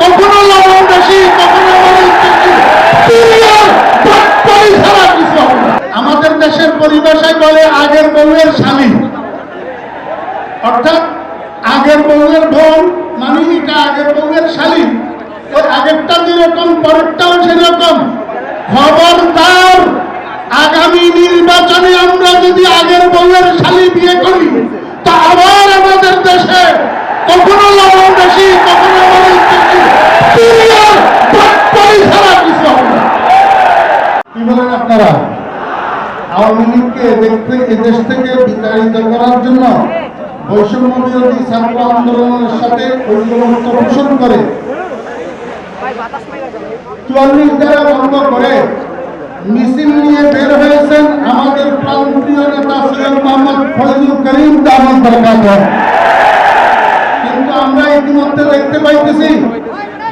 কখনো লবণ বেশি কখনো। আমাদের দেশের পরিভাষায় বলে আগের বউয়ের স্বামী। অর্থাৎ আগের বউয়ের বোন মানে এটা আগের বউয়ের শালী ওই আগেরটা যেরকম, পরেরটাও সেরকম। খবরদার আগামী নির্বাচনে আমরা যদি আগের বউয়ের শালী বিয়ে করি আওয়ামী লীগকে দেখতে এদেশ থেকে বিতাড়িত করার জন্য বৈষম্য বিরোধী ছাত্র আন্দোলনের সাথে পোষণ করে। চুয়াল্লিশ দ্বারা বন্ধ করে মিছিল নিয়ে বের হয়েছেন আমাদের প্রান্তীয় নেতা সৈয়দ মোহাম্মদ ফজলুল করিম দামন বরকাত কিন্তু আমরা ইতিমধ্যে দেখতে পাইতেছি,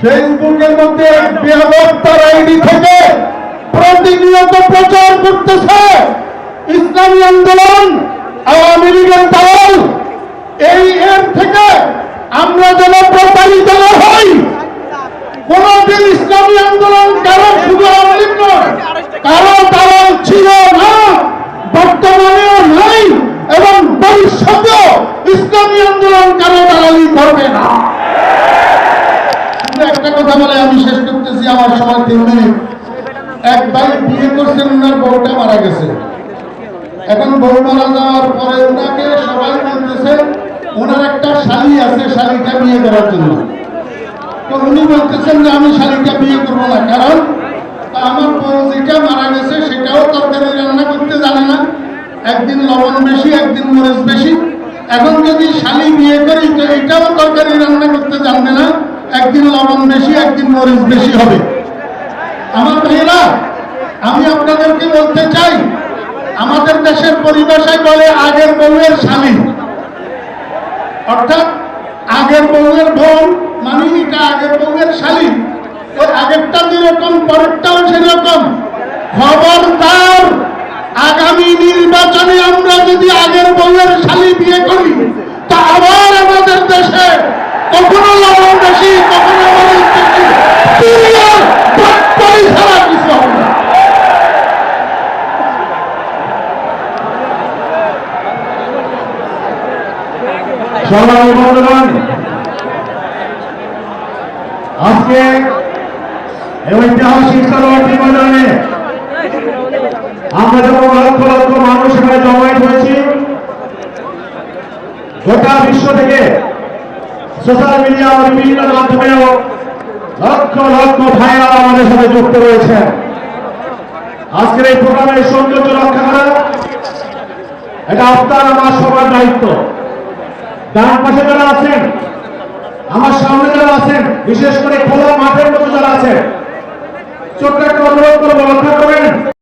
ফেসবুকের মধ্যে বেহত্তর আইডি থেকে প্রতিনিয়ত প্রচার করতেছে। ইসলামী আন্দোলন আওয়ামী লীগের দল এই এর থেকে আমরা যেন প্রতারিত না হই। কোনদিন ইসলামী আন্দোলন কারও শুধু আওয়ামী লীগ নয়, কারও দালাল ছিল না। বর্তমানেও নাই এবং ভবিষ্যতেও ইসলামী আন্দোলন কারও দালালি করবে না। একটা কথা বলে আমি শেষ করতেছি, আমার সময় তিন মিনিট। এক ভাই বিয়ে করছেন ওনার বউটা মারা গেছে। এখন বউ মারা যাওয়ার পরে ওনাকে সবাই বলতেছে, ওনার একটা শাড়ি আছে শাড়িটা বিয়ে করার জন্য। তো উনি বলতেছেন যে, আমি শাড়িটা বিয়ে করব না, কারণ আমার বউ যেটা মারা গেছে, সেটাও তরকারি রান্না করতে জানে না। একদিন লবণ বেশি, একদিন মরিচ বেশি। এখন যদি শালি বিয়ে করি, তো এটাও তরকারি রান্না করতে জানবে না। একদিন লবণ বেশি, একদিন মরিচ বেশি হবে। আমার ভাইয়েরা, আমি আপনাদেরকে বলতে চাই আমাদের দেশের পরিভাষায় বলে আগের বউয়ের স্বামী। অর্থাৎ আগের বউয়ের বোন মানে এটা আগের বউয়ের শালী ওই আগেরটা যেরকম, পরেরটাও সেরকম। খবরদার আগামী নির্বাচনে আমরা যদি আগের বউয়ের শালী বিয়ে করি, তা আবার আমাদের দেশে কখনো সংগ্রামী বন্ধুগণ, আজকে ঐতিহাসিক তরবারটি ময়দানে আমরা যখন লক্ষ লক্ষ মানুষ এখানে জমায়েত হয়েছি, গোটা বিশ্ব থেকে সোশ্যাল মিডিয়া ও বিভিন্ন মাধ্যমেও লক্ষ লক্ষ ভাইরা আমাদের সাথে যুক্ত রয়েছেন আজকের এই প্রোগ্রামের সৌন্দর্য রক্ষা করা, এটা আপনার আমার সবার দায়িত্ব। ডান পাশে যারা আছেন, আমার সামনে যারা আছেন, বিশেষ করে খোলা মাঠের মতো যারা আছেন ছোট্ট একটা অনুরোধ করব করে